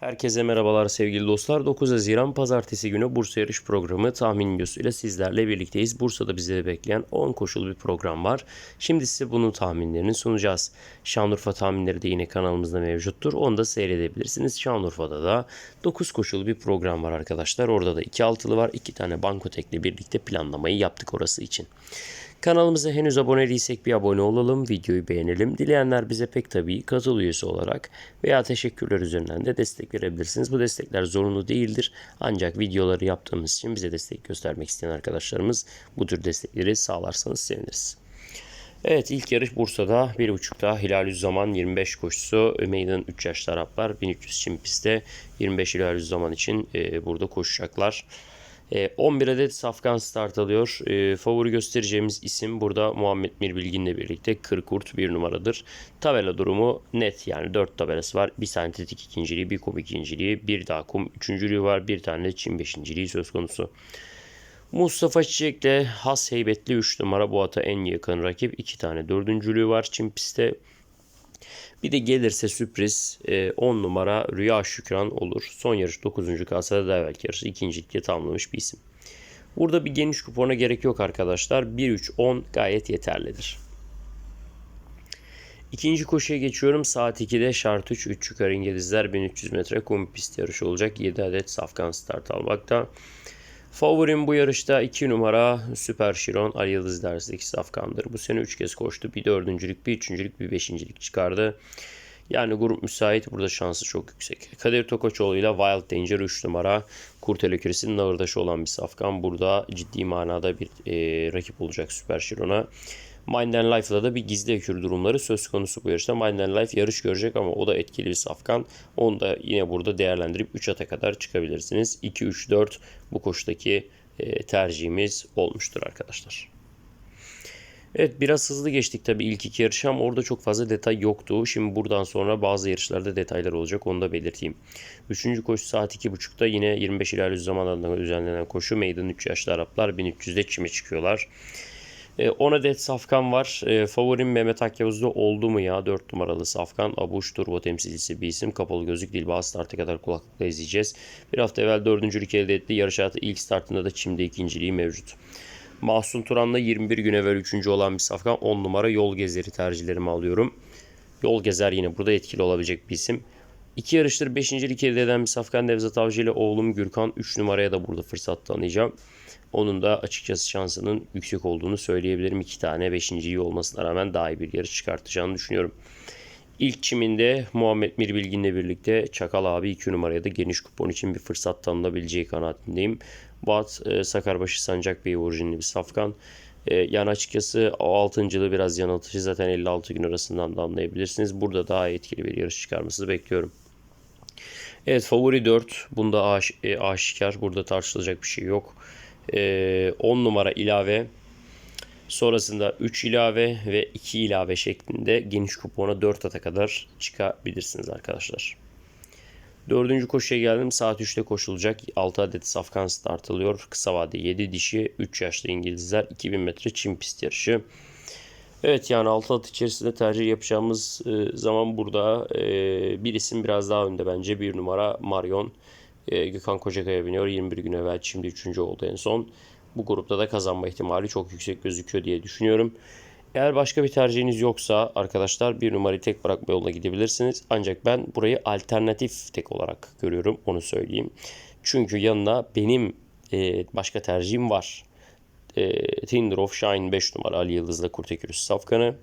Herkese merhabalar sevgili dostlar. 9 Haziran Pazartesi günü Bursa Yarış Programı tahmin videosuyla sizlerle birlikteyiz. Bursa'da bizleri bekleyen 10 koşulu bir program var. Şimdi size bunun tahminlerini sunacağız. Şanlıurfa tahminleri de yine kanalımızda mevcuttur. Onu da seyredebilirsiniz. Şanlıurfa'da da 9 koşulu bir program var arkadaşlar. Orada da 2 altılı var. 2 tane bankotekle birlikte planlamayı yaptık orası için. Kanalımıza henüz abone değilsek bir abone olalım, videoyu beğenelim. Dileyenler bize pek tabii katıl üyesi olarak veya teşekkürler üzerinden de destek verebilirsiniz. Bu destekler zorunlu değildir. Ancak videoları yaptığımız için bize destek göstermek isteyen arkadaşlarımız bu tür destekleri sağlarsanız seviniriz. Evet ilk yarış Bursa'da 1.5'da Hilal Zaman 25 koşusu Meydan 3 yaşlı Araplar 1300 çim pistte 25 Hilal Zaman için e, burada koşacaklar. E, 11 adet safkan start alıyor. E, favori göstereceğimiz isim burada Muhammed Mir Bilgin'le birlikte Kırkurt bir numaradır. Tabela durumu net yani 4 tabelası var. Bir tane tetik ikinciliği, bir kum ikinciliği, bir daha kum üçüncülüğü var. Bir tane de çim beşinciliği söz konusu. Mustafa Çiçek'le has heybetli 3 numara bu ata en yakın rakip. 2 tane dördüncülüğü var çim pistte. Bir de gelirse sürpriz 10 numara Rüya Şükran olur. Son yarış 9. kasada da evvelki yarışı ikincilikte tamamlamış bir isim. Burada bir geniş kupona gerek yok arkadaşlar. 1-3-10 gayet yeterlidir. İkinci koşuya geçiyorum. Saat 2'de şart 3 3 yukarı İngilizler 1300 metre kum pist yarışı olacak. 7 adet safkan start almakta. Favorim bu yarışta 2 numara Süper Şiron Ali Yıldız dersindeki safkandır. Bu sene 3 kez koştu. Bir dördüncülük, bir üçüncülük, bir beşincilik çıkardı. Yani grup müsait. Burada şansı çok yüksek. Kadir Tokoçoğlu ile Wild Danger 3 numara. Kurtel Küresinin ağırdaşı olan bir safkan. Burada ciddi manada bir e, rakip olacak Süper Şiron'a. Mind and Life'da da bir gizli ekür durumları söz konusu bu yarışta. Mind and Life yarış görecek ama o da etkili bir safkan. Onu da yine burada değerlendirip 3 ata kadar çıkabilirsiniz. 2, 3, 4 bu koşudaki e, tercihimiz olmuştur arkadaşlar. Evet biraz hızlı geçtik tabii ilk iki yarış ama orada çok fazla detay yoktu. Şimdi buradan sonra bazı yarışlarda detaylar olacak onu da belirteyim. Üçüncü koşu saat 2.30'da yine 25 ilerli zaman adına düzenlenen koşu. Meydan 3 yaşlı Araplar 1300'de çime çıkıyorlar. 10 e, adet safkan var. E, favorim Mehmet Akyavuz'da oldu mu ya? 4 numaralı safkan. Abuş Turbo temsilcisi bir isim. Kapalı gözlük Dilba startı kadar kulaklıkla izleyeceğiz. Bir hafta evvel dördüncülük elde etti. Yarış hayatı ilk startında da çimde ikinciliği mevcut. Mahsun Turan'la 21 gün evvel 3. olan bir safkan 10 numara yol gezeri tercihlerimi alıyorum. Yol gezer yine burada etkili olabilecek bir isim. İki yarıştır 5. elde eden bir Safkan Nevzat Avcı ile oğlum Gürkan 3 numaraya da burada fırsat tanıyacağım. Onun da açıkçası şansının yüksek olduğunu söyleyebilirim. İki tane beşinciyi olmasına rağmen daha iyi bir yarış çıkartacağını düşünüyorum. İlk çiminde Muhammed Mirbilgin'le birlikte Çakal abi 2 numaraya da geniş kupon için bir fırsat tanınabileceği kanaatindeyim. Bat e, Sakarbaşı Sancak Bey orijinli bir safkan. E, yani açıkçası o altıncılığı biraz yanıltıcı zaten 56 gün arasından da anlayabilirsiniz. Burada daha etkili bir yarış çıkarmasını bekliyorum. Evet favori 4. Bunda aş, e, aşikar. Burada tartışılacak bir şey yok. E, 10 numara ilave. Sonrasında 3 ilave ve 2 ilave şeklinde geniş kupona 4 ata kadar çıkabilirsiniz arkadaşlar. Dördüncü koşuya geldim. Saat 3'te koşulacak. 6 adet safkan startılıyor. Kısa vade 7 dişi. 3 yaşlı İngilizler. 2000 metre çim pist yarışı. Evet yani 6 at içerisinde tercih yapacağımız e, zaman burada e, bir isim biraz daha önde bence. Bir numara Marion. E, Gökhan Kocakaya biniyor. 21 gün evvel şimdi 3. oldu en son. Bu grupta da kazanma ihtimali çok yüksek gözüküyor diye düşünüyorum. Eğer başka bir tercihiniz yoksa arkadaşlar bir numarayı tek bırakma yoluna gidebilirsiniz. Ancak ben burayı alternatif tek olarak görüyorum onu söyleyeyim. Çünkü yanına benim e, başka tercihim var. E, Tinder of Shine 5 numara Ali Yıldız'la Kurtekürüs Safkan'ı.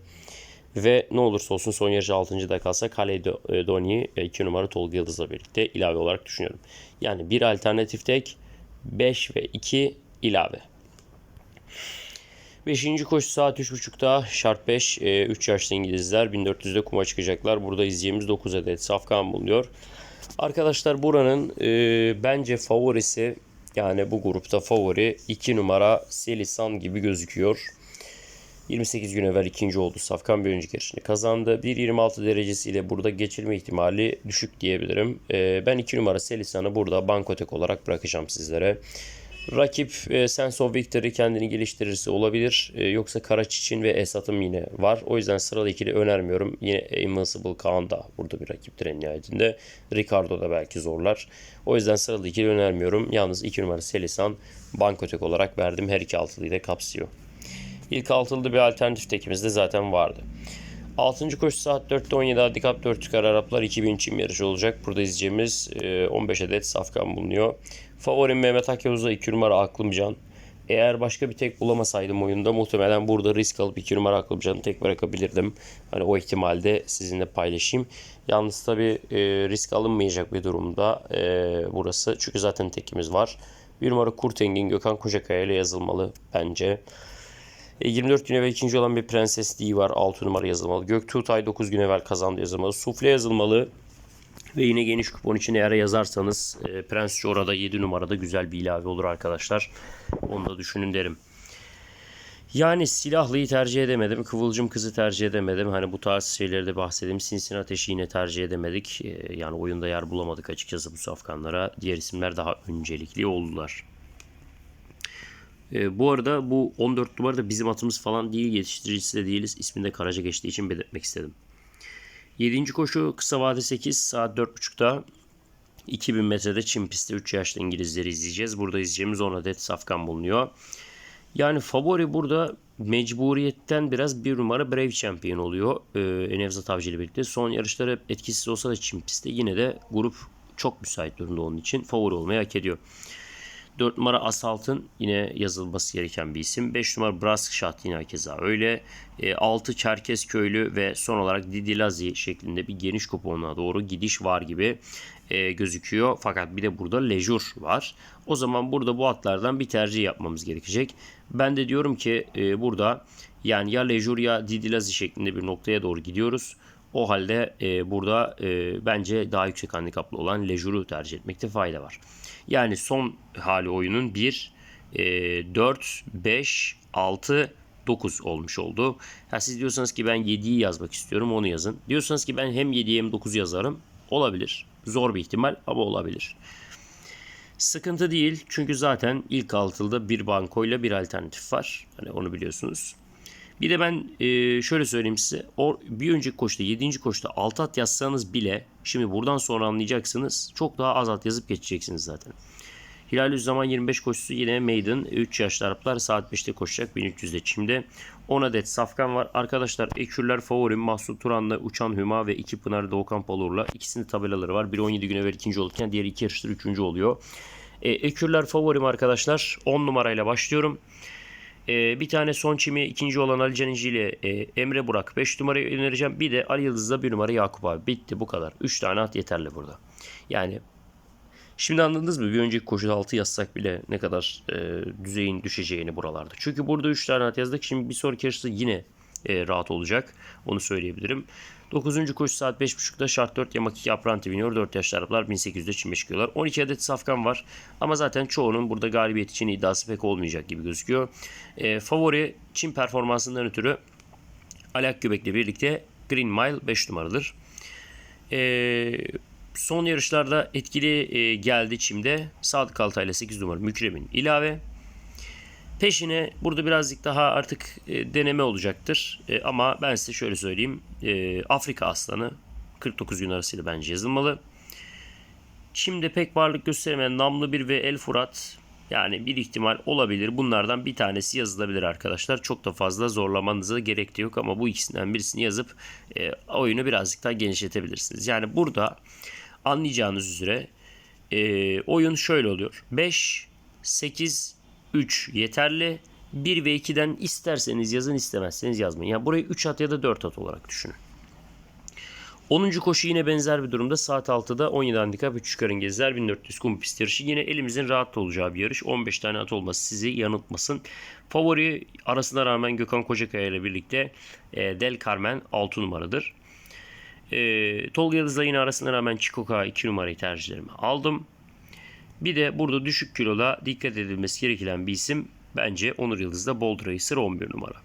Ve ne olursa olsun son yarışı 6. da kalsa Caledoni'yi 2 numara Tolga Yıldız'la birlikte ilave olarak düşünüyorum. Yani bir alternatif tek 5 ve 2 ilave. Beşinci koşu saat 3.30'da şart 5. 3 yaşlı İngilizler 1400'de kuma çıkacaklar. Burada izleyeceğimiz 9 adet safkan bulunuyor. Arkadaşlar buranın e, bence favorisi yani bu grupta favori 2 numara Selisan gibi gözüküyor. 28 gün evvel ikinci oldu. Safkan bir önceki yarışını kazandı. 1.26 derecesiyle burada geçirme ihtimali düşük diyebilirim. E, ben 2 numara Selisan'ı burada bankotek olarak bırakacağım sizlere. Rakip e, Sense of kendini geliştirirse olabilir. E, yoksa Karaç için ve Esat'ım yine var. O yüzden sıralı ikili önermiyorum. Yine Invincible Kaan da burada bir rakiptir en nihayetinde. Ricardo da belki zorlar. O yüzden sıralı ikili önermiyorum. Yalnız 2 numara Selisan Bankotek olarak verdim. Her iki altılıyı da kapsıyor. İlk altılıda bir alternatif tekimiz de zaten vardı. 6. koşu saat 4'te 17 handikap 4 çıkar Araplar 2000 çim yarışı olacak. Burada izleyeceğimiz e, 15 adet safkan bulunuyor. Favorim Mehmet Akyavuz'da 2 numara Aklımcan. Eğer başka bir tek bulamasaydım oyunda muhtemelen burada risk alıp 2 numara Aklımcan'ı tek bırakabilirdim. Hani o ihtimalde sizinle paylaşayım. Yalnız tabi e, risk alınmayacak bir durumda e, burası. Çünkü zaten tekimiz var. 1 numara Kurtengin Gökhan Kocakaya ile yazılmalı bence. 24 e, gün evvel ikinci olan bir Prenses D var. 6 numara yazılmalı. Göktuğ 9 gün evvel kazandı yazılmalı. Sufle yazılmalı. Ve yine geniş kupon için eğer yazarsanız e, Prens orada 7 numarada güzel bir ilave olur arkadaşlar. Onu da düşünün derim. Yani silahlıyı tercih edemedim. Kıvılcım kızı tercih edemedim. Hani bu tarz şeyleri de bahsedeyim. Sinsin ateşi yine tercih edemedik. E, yani oyunda yer bulamadık açıkçası bu safkanlara. Diğer isimler daha öncelikli oldular. E, bu arada bu 14 numara da bizim atımız falan değil. Yetiştiricisi de değiliz. İsminde Karaca geçtiği için belirtmek istedim. 7. koşu kısa vade 8 saat 4.30'da 2000 metrede çim pistte 3 yaşlı İngilizleri izleyeceğiz. Burada izleyeceğimiz 10 adet safkan bulunuyor. Yani favori burada mecburiyetten biraz bir numara Brave Champion oluyor. Ee, Nevzat Avcı ile birlikte. Son yarışları etkisiz olsa da çim pistte yine de grup çok müsait durumda onun için favori olmayı hak ediyor. 4 numara Assault'ın yine yazılması gereken bir isim. 5 numara Braskşat yine keza öyle. E, 6 Çerkez Köylü ve son olarak Didilazi şeklinde bir geniş kuponuna doğru gidiş var gibi e, gözüküyor. Fakat bir de burada Lejur var. O zaman burada bu atlardan bir tercih yapmamız gerekecek. Ben de diyorum ki e, burada yani ya Lejur ya Didilazi şeklinde bir noktaya doğru gidiyoruz. O halde e, burada e, bence daha yüksek handikaplı olan Lejur'u tercih etmekte fayda var. Yani son hali oyunun 1, e, 4, 5, 6, 9 olmuş oldu. Ha siz diyorsanız ki ben 7'yi yazmak istiyorum onu yazın. Diyorsanız ki ben hem 7'yi hem 9'u yazarım. Olabilir. Zor bir ihtimal ama olabilir. Sıkıntı değil çünkü zaten ilk altılda bir bankoyla bir alternatif var. Hani onu biliyorsunuz. Bir de ben e, şöyle söyleyeyim size. O bir önceki koşta 7. koşta 6 at yazsanız bile şimdi buradan sonra anlayacaksınız. Çok daha az at yazıp geçeceksiniz zaten. Hilal Zaman 25 koşusu yine Maiden. 3 yaşlı Araplar saat 5'te koşacak 1300'de çimde. 10 adet safkan var. Arkadaşlar ekürler favorim Mahsut Turan'la Uçan Hüma ve 2 Pınar Doğukan Palur'la. İkisinin tabelaları var. Biri 17 gün evvel ikinci olurken diğeri 2 yarıştır üçüncü oluyor. E, ekürler favorim arkadaşlar. 10 numarayla başlıyorum. E, bir tane son çimi ikinci olan Ali Canici ile e, Emre Burak 5 numarayı önereceğim. Bir de Ali Yıldız'da 1 numara Yakup abi. Bitti bu kadar. 3 tane at yeterli burada. Yani Şimdi anladınız mı? Bir önceki koşuda 6 yazsak bile ne kadar e, düzeyin düşeceğini buralarda. Çünkü burada 3 tane at yazdık. Şimdi bir sonraki yarışta yine e, rahat olacak. Onu söyleyebilirim. 9. koşu saat 5.30'da şart 4 yamak 2 apranti biniyor. 4 yaşlı Araplar 1800'de çime çıkıyorlar. 12 adet safkan var. Ama zaten çoğunun burada galibiyet için iddiası pek olmayacak gibi gözüküyor. E, favori Çin performansından ötürü Alak Göbek'le birlikte Green Mile 5 numaradır. Eee son yarışlarda etkili e, geldi Çim'de. Sadık Altay'la 8 numara Mükremin ilave. Peşine burada birazcık daha artık e, deneme olacaktır. E, ama ben size şöyle söyleyeyim. E, Afrika aslanı 49 gün arasıyla bence yazılmalı. Çim'de pek varlık gösteremeyen Namlı bir ve El Furat yani bir ihtimal olabilir. Bunlardan bir tanesi yazılabilir arkadaşlar. Çok da fazla zorlamanıza gerek de yok ama bu ikisinden birisini yazıp e, oyunu birazcık daha genişletebilirsiniz. Yani burada anlayacağınız üzere e, oyun şöyle oluyor. 5, 8, 3 yeterli. 1 ve 2'den isterseniz yazın istemezseniz yazmayın. Yani burayı 3 at ya da 4 at olarak düşünün. 10. koşu yine benzer bir durumda. Saat 6'da 17 handikap 3 çıkarın gezer 1400 kum pist yarışı. Yine elimizin rahat olacağı bir yarış. 15 tane at olması sizi yanıltmasın. Favori arasına rağmen Gökhan Kocakaya ile birlikte e, Del Carmen 6 numaradır. E, Tolga Yıldız'la yine arasına rağmen Çikoka 2 numarayı tercihlerimi aldım. Bir de burada düşük kiloda dikkat edilmesi gereken bir isim bence Onur Yıldız'da Bold Racer 11 numara.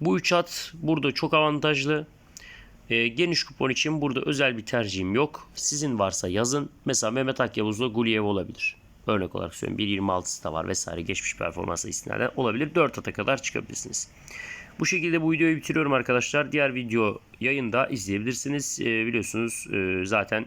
Bu 3 at burada çok avantajlı. E, geniş kupon için burada özel bir tercihim yok. Sizin varsa yazın. Mesela Mehmet Akyavuz'la Gulyev olabilir. Örnek olarak söylüyorum 1.26'sı da var vesaire geçmiş performansa istinaden olabilir. 4 ata kadar çıkabilirsiniz. Bu şekilde bu videoyu bitiriyorum arkadaşlar. Diğer video yayında izleyebilirsiniz. Ee, biliyorsunuz e, zaten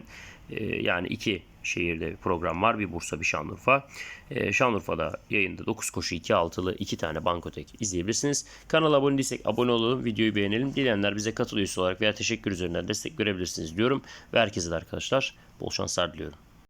e, yani iki şehirde program var. Bir Bursa bir Şanlıurfa. Ee, Şanlıurfa'da yayında 9 koşu 2 altılı 2 tane bankotek izleyebilirsiniz. Kanala abone değilsek abone olalım. Videoyu beğenelim. Dileyenler bize katıl olarak veya teşekkür üzerinden destek verebilirsiniz diyorum. Ve herkese de arkadaşlar bol şanslar diliyorum.